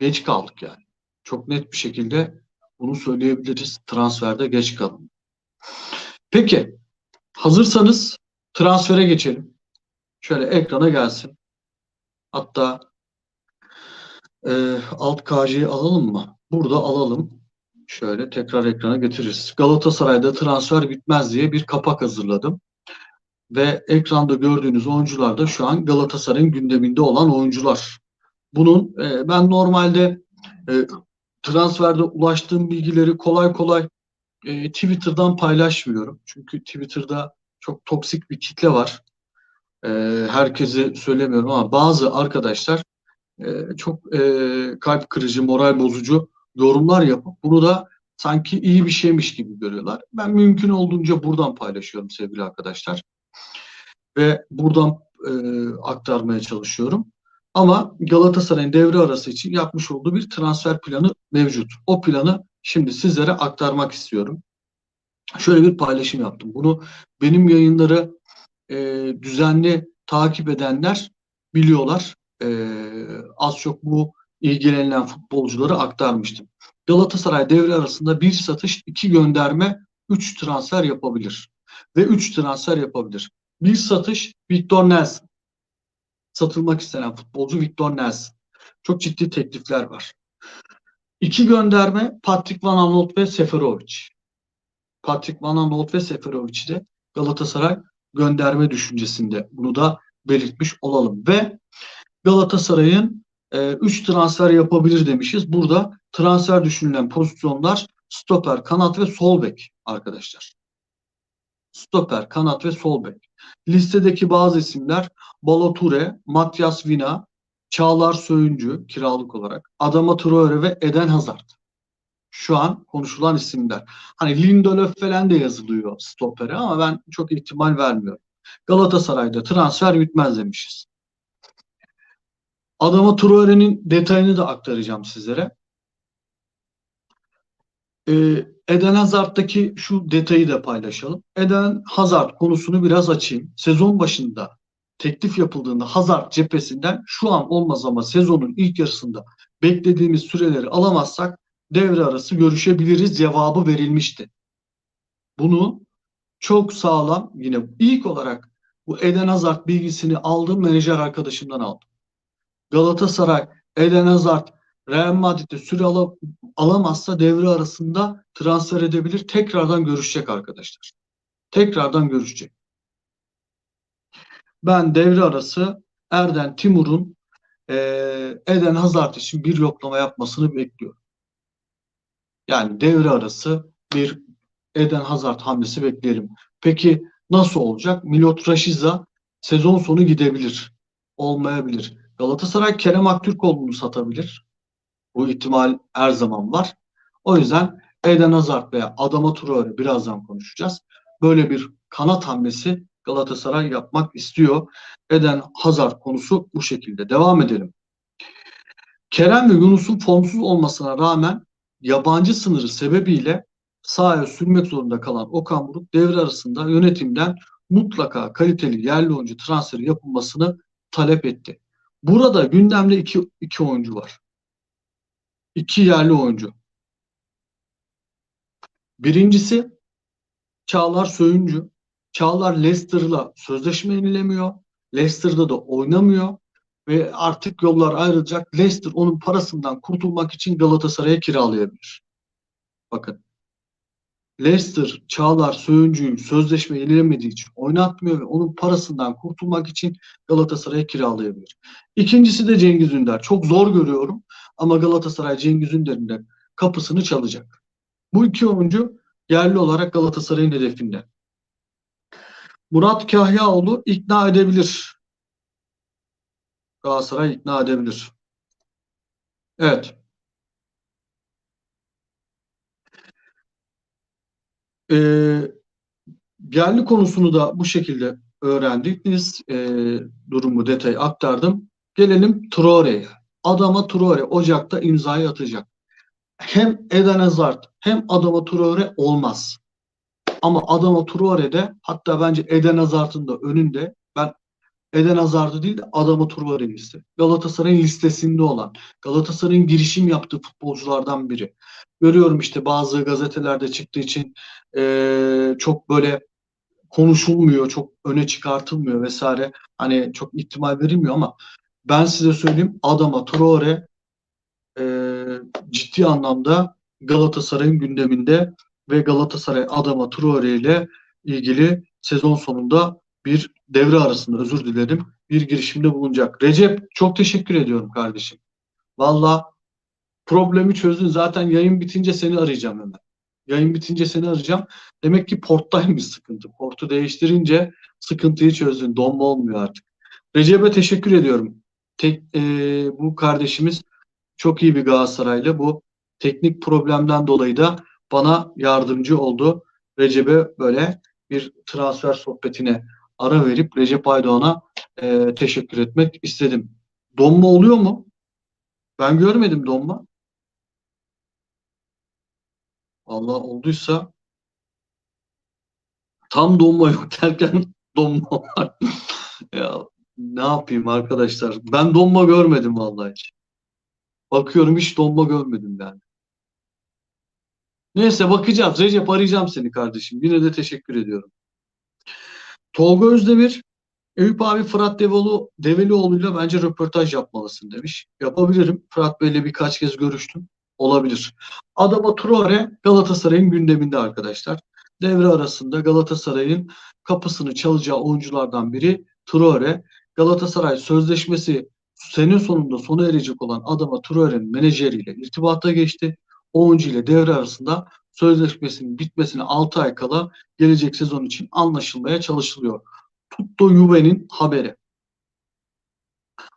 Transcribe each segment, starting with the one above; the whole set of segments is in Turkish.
geç kaldık yani. Çok net bir şekilde bunu söyleyebiliriz. Transferde geç kalın. Peki hazırsanız transfere geçelim. Şöyle ekrana gelsin. Hatta e, alt KJ'yi alalım mı? Burada alalım. Şöyle tekrar ekrana getiririz. Galatasaray'da transfer bitmez diye bir kapak hazırladım. Ve ekranda gördüğünüz oyuncular da şu an Galatasaray'ın gündeminde olan oyuncular. Bunun e, ben normalde e, transferde ulaştığım bilgileri kolay kolay e, Twitter'dan paylaşmıyorum. Çünkü Twitter'da çok toksik bir kitle var. E, herkese söylemiyorum ama bazı arkadaşlar e, çok e, kalp kırıcı, moral bozucu yorumlar yapıp bunu da sanki iyi bir şeymiş gibi görüyorlar. Ben mümkün olduğunca buradan paylaşıyorum sevgili arkadaşlar. Ve buradan e, aktarmaya çalışıyorum. Ama Galatasaray'ın devre arası için yapmış olduğu bir transfer planı mevcut. O planı şimdi sizlere aktarmak istiyorum. Şöyle bir paylaşım yaptım. Bunu benim yayınları e, düzenli takip edenler biliyorlar. E, az çok bu ilgilenilen futbolcuları aktarmıştım. Galatasaray devre arasında bir satış, iki gönderme, üç transfer yapabilir. Ve üç transfer yapabilir. Bir satış Victor Nelson. Satılmak istenen futbolcu Victor Nelson. Çok ciddi teklifler var. İki gönderme Patrick Van Aanholt ve Seferovic. Patrick Van Aanholt ve Seferovic'i de Galatasaray gönderme düşüncesinde. Bunu da belirtmiş olalım. Ve Galatasaray'ın 3 e, transfer yapabilir demişiz. Burada transfer düşünülen pozisyonlar stoper, kanat ve sol bek arkadaşlar. Stoper, kanat ve sol bek. Listedeki bazı isimler Baloture, Matias Vina, Çağlar Söyüncü kiralık olarak, Adama Traore ve Eden Hazard. Şu an konuşulan isimler. Hani Lindelöf falan da yazılıyor stopere ama ben çok ihtimal vermiyorum. Galatasaray'da transfer bitmez demişiz. Adama Traore'nin detayını da aktaracağım sizlere. Ee, Eden Hazard'daki şu detayı da paylaşalım. Eden Hazard konusunu biraz açayım. Sezon başında teklif yapıldığında Hazard cephesinden şu an olmaz ama sezonun ilk yarısında beklediğimiz süreleri alamazsak devre arası görüşebiliriz cevabı verilmişti. Bunu çok sağlam yine ilk olarak bu Eden Hazard bilgisini aldım menajer arkadaşımdan aldım. Galatasaray Eden Hazard Real Madrid'de süre al alamazsa devre arasında transfer edebilir. Tekrardan görüşecek arkadaşlar. Tekrardan görüşecek. Ben devre arası Erden Timur'un e, Eden Hazard için bir yoklama yapmasını bekliyorum. Yani devre arası bir Eden Hazard hamlesi bekleyelim. Peki nasıl olacak? Milot Rashica sezon sonu gidebilir. Olmayabilir. Galatasaray Kerem Aktürkoğlu'nu satabilir. Bu ihtimal her zaman var. O yüzden Eden Hazard veya Adama Traore birazdan konuşacağız. Böyle bir kanat hamlesi Galatasaray yapmak istiyor. Eden Hazard konusu bu şekilde. Devam edelim. Kerem ve Yunus'un formsuz olmasına rağmen yabancı sınırı sebebiyle sahaya sürmek zorunda kalan Okan Buruk devre arasında yönetimden mutlaka kaliteli yerli oyuncu transferi yapılmasını talep etti. Burada gündemde iki, iki oyuncu var. İki yerli oyuncu. Birincisi Çağlar Söyüncü. Çağlar Leicester'la sözleşme yenilemiyor. Leicester'da da oynamıyor ve artık yollar ayrılacak. Leicester onun parasından kurtulmak için Galatasaray'a kiralayabilir. Bakın. Leicester Çağlar Söyüncü'yü sözleşme yenilemediği için oynatmıyor ve onun parasından kurtulmak için Galatasaray'a kiralayabilir. İkincisi de Cengiz Ünder. Çok zor görüyorum ama Galatasaray Cengiz Ünder'in de kapısını çalacak. Bu iki oyuncu yerli olarak Galatasaray'ın hedefinde. Murat Kahyaoğlu ikna edebilir. Galatasaray ikna edebilir. Evet. Ee, yerli konusunu da bu şekilde öğrendiniz. Ee, durumu detayı aktardım. Gelelim Traore'ye. Adama Traore Ocak'ta imzayı atacak. Hem Eden Hazard hem Adama Traore olmaz. Ama Adama Traore'de hatta bence Eden Hazard'ın da önünde ben Eden Hazard'ı değil de Adama Traore'yi isterim. Galatasaray'ın listesinde olan, Galatasaray'ın girişim yaptığı futbolculardan biri. Görüyorum işte bazı gazetelerde çıktığı için e, çok böyle konuşulmuyor, çok öne çıkartılmıyor vesaire. Hani çok ihtimal verilmiyor ama ben size söyleyeyim Adama Traore e, ciddi anlamda Galatasaray'ın gündeminde ve Galatasaray Adama Traore ile ilgili sezon sonunda bir devre arasında özür dilerim bir girişimde bulunacak. Recep çok teşekkür ediyorum kardeşim. Valla problemi çözdün. Zaten yayın bitince seni arayacağım hemen. Yayın bitince seni arayacağım. Demek ki porttaymış sıkıntı. Portu değiştirince sıkıntıyı çözdün. Donma olmuyor artık. Recep'e teşekkür ediyorum. Tek, e, bu kardeşimiz çok iyi bir Galatasaraylı. Bu teknik problemden dolayı da bana yardımcı oldu. Recep'e böyle bir transfer sohbetine ara verip Recep Aydoğan'a e, teşekkür etmek istedim. Donma oluyor mu? Ben görmedim donma. Allah olduysa tam donma yok derken donma var. ya ne yapayım arkadaşlar? Ben donma görmedim vallahi hiç. Bakıyorum hiç donma görmedim yani. Neyse bakacağım. Recep arayacağım seni kardeşim. Yine de teşekkür ediyorum. Tolga Özdemir Eyüp abi Fırat Develi, Develioğlu'yla bence röportaj yapmalısın demiş. Yapabilirim. Fırat Bey'le birkaç kez görüştüm. Olabilir. Adama Traore Galatasaray'ın gündeminde arkadaşlar. Devre arasında Galatasaray'ın kapısını çalacağı oyunculardan biri Traore. Galatasaray sözleşmesi sene sonunda sona erecek olan Adama Traore'nin menajeriyle irtibata geçti. Oyuncu ile devre arasında sözleşmesinin bitmesine 6 ay kala gelecek sezon için anlaşılmaya çalışılıyor. Tutto Juve'nin haberi.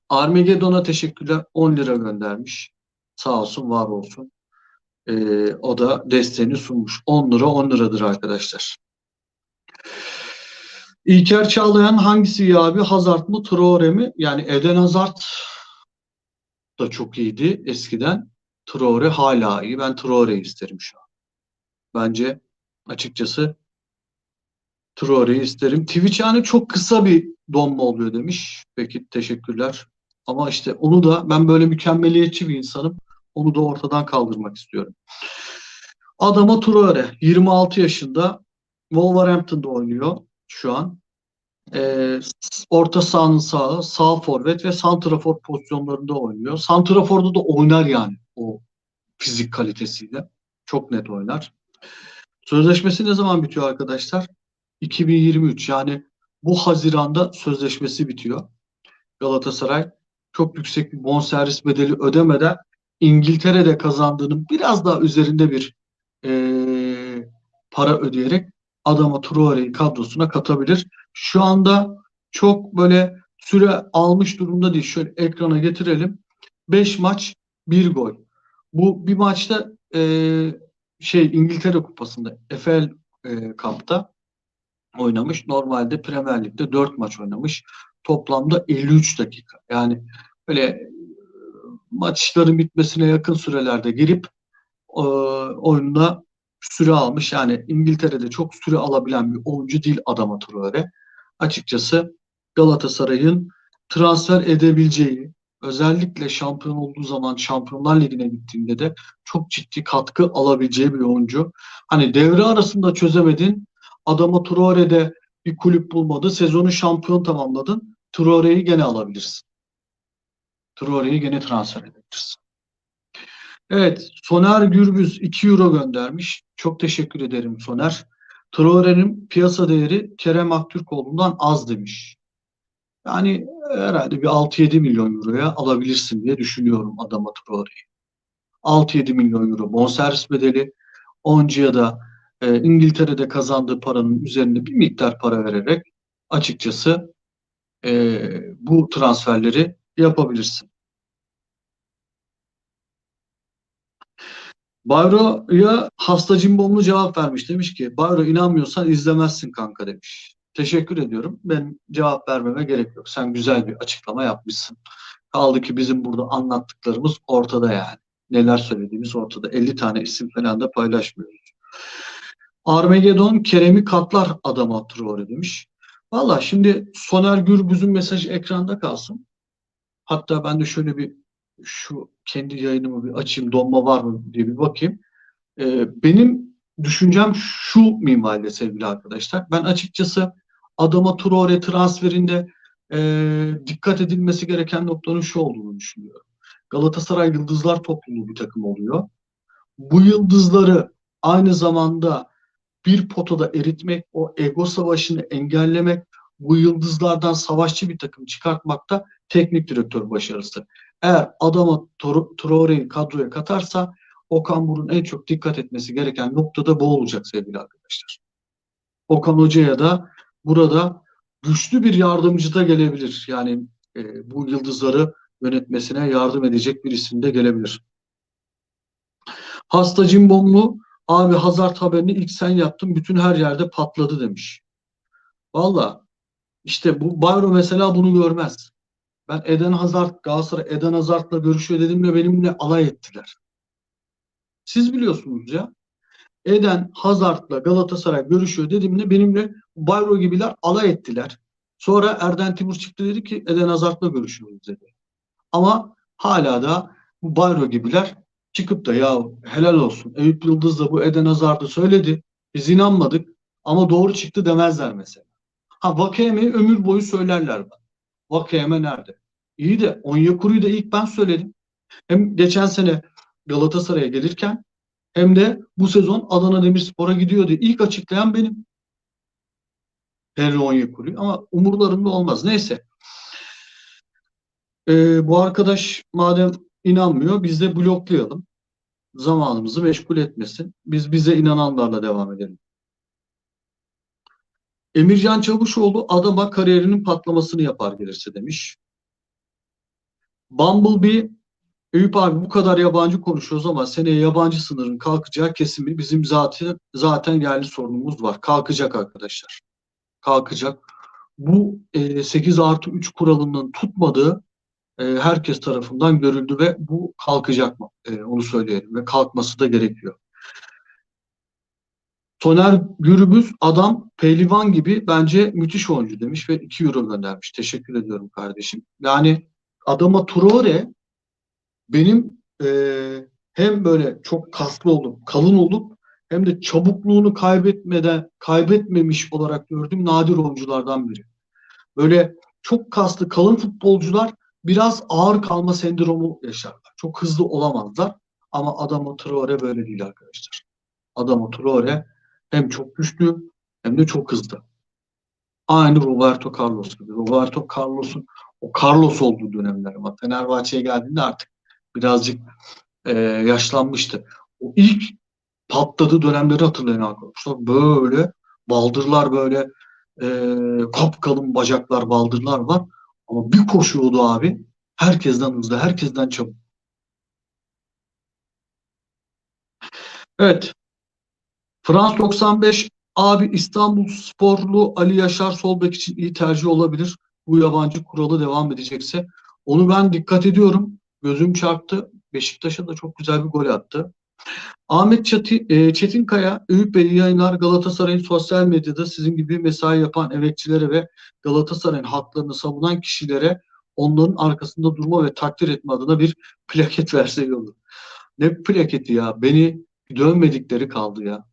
Armageddon'a teşekkürler. 10 lira göndermiş. Sağ olsun, var olsun. Ee, o da desteğini sunmuş. 10 lira 10 liradır arkadaşlar. İlker Çağlayan hangisi iyi abi? Hazard mı, Traore mi? Yani Eden Hazard da çok iyiydi eskiden. Traore hala iyi. Ben Traore'yi isterim şu an. Bence açıkçası Traore'yi isterim. Twitch yani çok kısa bir donma oluyor demiş. Peki teşekkürler. Ama işte onu da ben böyle mükemmeliyetçi bir insanım. Onu da ortadan kaldırmak istiyorum. Adama Traore 26 yaşında Wolverhampton'da oynuyor şu an. Ee, orta sahanın sağı, sağ forvet ve santrafor pozisyonlarında oynuyor. Santrafor'da da oynar yani o fizik kalitesiyle. Çok net oynar. Sözleşmesi ne zaman bitiyor arkadaşlar? 2023 yani bu Haziran'da sözleşmesi bitiyor. Galatasaray çok yüksek bir bonservis bedeli ödemeden İngiltere'de kazandığının biraz daha üzerinde bir e, para ödeyerek adama Traore'yi kadrosuna katabilir. Şu anda çok böyle süre almış durumda değil. Şöyle ekrana getirelim. 5 maç 1 gol. Bu bir maçta e, şey İngiltere Kupası'nda FL e, Cup'ta oynamış. Normalde Premier Lig'de 4 maç oynamış. Toplamda 53 dakika. Yani böyle maçların bitmesine yakın sürelerde girip e, oyununa süre almış. Yani İngiltere'de çok süre alabilen bir oyuncu değil Adama Traore. Açıkçası Galatasaray'ın transfer edebileceği özellikle şampiyon olduğu zaman Şampiyonlar Ligi'ne gittiğinde de çok ciddi katkı alabileceği bir oyuncu. Hani devre arasında çözemedin. Adama Traore'de bir kulüp bulmadı. Sezonu şampiyon tamamladın. Traore'yi gene alabilirsin. Traore'yi gene transfer edebilirsin. Evet, Soner Gürbüz 2 euro göndermiş. Çok teşekkür ederim Soner. Traore'nin piyasa değeri Kerem Aktürkoğlu'ndan az demiş. Yani herhalde bir 6-7 milyon euroya alabilirsin diye düşünüyorum adama Traore'yi. 6-7 milyon euro bonservis bedeli. Oncu'ya da e, İngiltere'de kazandığı paranın üzerinde bir miktar para vererek açıkçası e, bu transferleri yapabilirsin. Bayro'ya hasta cimbomlu cevap vermiş. Demiş ki Bayro inanmıyorsan izlemezsin kanka demiş. Teşekkür ediyorum. Ben cevap vermeme gerek yok. Sen güzel bir açıklama yapmışsın. Kaldı ki bizim burada anlattıklarımız ortada yani. Neler söylediğimiz ortada. 50 tane isim falan da paylaşmıyoruz. Armageddon Kerem'i katlar adama Traore demiş. Valla şimdi Soner Gürbüz'ün mesajı ekranda kalsın. Hatta ben de şöyle bir şu kendi yayınımı bir açayım donma var mı diye bir bakayım. Ee, benim düşüncem şu minvalde sevgili arkadaşlar. Ben açıkçası Adama Traore transferinde e, dikkat edilmesi gereken noktanın şu olduğunu düşünüyorum. Galatasaray Yıldızlar topluluğu bir takım oluyor. Bu yıldızları aynı zamanda bir potada eritmek, o ego savaşını engellemek, bu yıldızlardan savaşçı bir takım çıkartmakta teknik direktör başarısı. Eğer adama Traore'yi kadroya katarsa Okan Burun en çok dikkat etmesi gereken noktada bu olacak sevgili arkadaşlar. Okan Hoca'ya da burada güçlü bir yardımcı da gelebilir. Yani e, bu yıldızları yönetmesine yardım edecek bir isim de gelebilir. Hasta cimbomlu abi Hazard haberini ilk sen yaptın bütün her yerde patladı demiş. Valla işte bu Bayro mesela bunu görmez. Ben Eden Hazard, Galatasaray Eden Hazard'la görüşüyor dediğimde benimle alay ettiler. Siz biliyorsunuz ya. Eden Hazard'la Galatasaray görüşüyor dediğimde benimle Bayro gibiler alay ettiler. Sonra Erden Timur çıktı dedi ki Eden Hazard'la görüşüyoruz dedi. Ama hala da bu Bayro gibiler çıkıp da ya helal olsun Eyüp Yıldız da bu Eden Hazard'ı söyledi. Biz inanmadık ama doğru çıktı demezler mesela. Ha Vakeyeme'yi ömür boyu söylerler bana. Vakeyeme nerede? İyi de Onyekuru'yu da ilk ben söyledim. Hem geçen sene Galatasaray'a gelirken hem de bu sezon Adana Demirspor'a gidiyor diye ilk açıklayan benim. Henry Onyekuru'yu ama umurlarında olmaz. Neyse. Ee, bu arkadaş madem inanmıyor biz de bloklayalım. Zamanımızı meşgul etmesin. Biz bize inananlarla devam edelim. Emircan Çavuşoğlu adama kariyerinin patlamasını yapar gelirse demiş. Bumblebee Eyüp abi bu kadar yabancı konuşuyoruz ama seneye yabancı sınırın kalkacağı kesimi bizim zaten zaten yerli sorunumuz var. Kalkacak arkadaşlar. Kalkacak. Bu e, 8 artı 3 kuralının tutmadığı e, herkes tarafından görüldü ve bu kalkacak mı? E, onu söyleyelim ve kalkması da gerekiyor. Soner Gürbüz adam pehlivan gibi bence müthiş oyuncu demiş ve 2 euro göndermiş. Teşekkür ediyorum kardeşim. Yani adama Traore benim e, hem böyle çok kaslı olup kalın olup hem de çabukluğunu kaybetmeden kaybetmemiş olarak gördüğüm nadir oyunculardan biri. Böyle çok kaslı kalın futbolcular biraz ağır kalma sendromu yaşarlar. Çok hızlı olamazlar ama Adamo Traore böyle değil arkadaşlar. Adamo Traore hem çok güçlü hem de çok hızlı. Aynı Roberto Carlos gibi. Roberto Carlos'un o Carlos olduğu dönemler ama Fenerbahçe'ye geldiğinde artık birazcık e, yaşlanmıştı. O ilk patladığı dönemleri hatırlayın arkadaşlar. Böyle baldırlar böyle e, kapkalın bacaklar baldırlar var. Ama bir koşuyordu abi. Herkesten hızlı, herkesten çabuk. Evet. Frans 95 abi İstanbul sporlu Ali Yaşar Solbek için iyi tercih olabilir. Bu yabancı kuralı devam edecekse. Onu ben dikkat ediyorum. Gözüm çarptı. Beşiktaş'a da çok güzel bir gol attı. Ahmet Çati, e, Çetinkaya, Eyüp Bey yayınlar Galatasaray'ın sosyal medyada sizin gibi mesai yapan emekçilere ve Galatasaray'ın haklarını savunan kişilere onların arkasında durma ve takdir etme adına bir plaket verse olur. Ne plaketi ya? Beni dönmedikleri kaldı ya.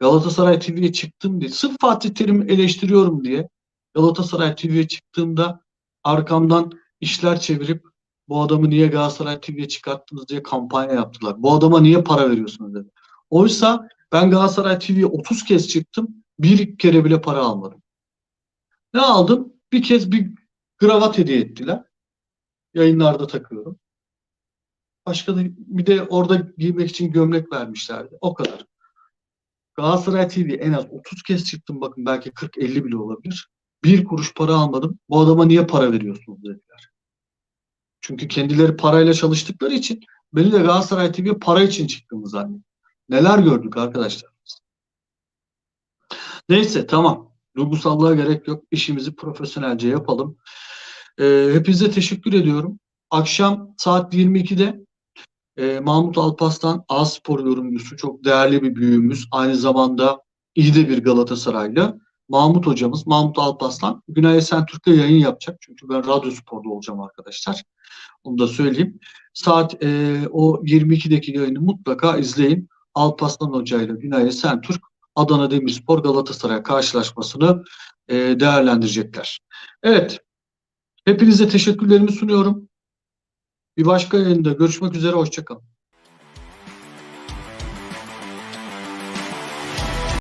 Galatasaray TV'ye çıktım diye. Sırf Fatih Terim'i eleştiriyorum diye Galatasaray TV'ye çıktığımda arkamdan işler çevirip bu adamı niye Galatasaray TV'ye çıkarttınız diye kampanya yaptılar. Bu adama niye para veriyorsunuz dedi. Oysa ben Galatasaray TV'ye 30 kez çıktım. Bir kere bile para almadım. Ne aldım? Bir kez bir kravat hediye ettiler. Yayınlarda takıyorum. Başka da bir de orada giymek için gömlek vermişlerdi. O kadar. Galatasaray TV en az 30 kez çıktım bakın belki 40-50 bile olabilir. Bir kuruş para almadım. Bu adama niye para veriyorsunuz dediler. Çünkü kendileri parayla çalıştıkları için beni de Galatasaray TV'ye para için çıktığımı zannediyor. Neler gördük arkadaşlar. Neyse tamam. Duygusallığa gerek yok. İşimizi profesyonelce yapalım. Ee, hepinize teşekkür ediyorum. Akşam saat 22'de e, Mahmut Alpaslan A Spor yorumcusu çok değerli bir büyüğümüz. Aynı zamanda iyi de bir Galatasaraylı. Mahmut hocamız, Mahmut Alpaslan, Günay Esentürk'le yayın yapacak. Çünkü ben Radyo Spor'da olacağım arkadaşlar. Onu da söyleyeyim. Saat e, o 22'deki yayını mutlaka izleyin. Alpaslan Hoca ile Günay Esentürk Adana Demirspor Galatasaray karşılaşmasını e, değerlendirecekler. Evet. Hepinize teşekkürlerimi sunuyorum. Bir başka yayında görüşmek üzere. Hoşçakalın.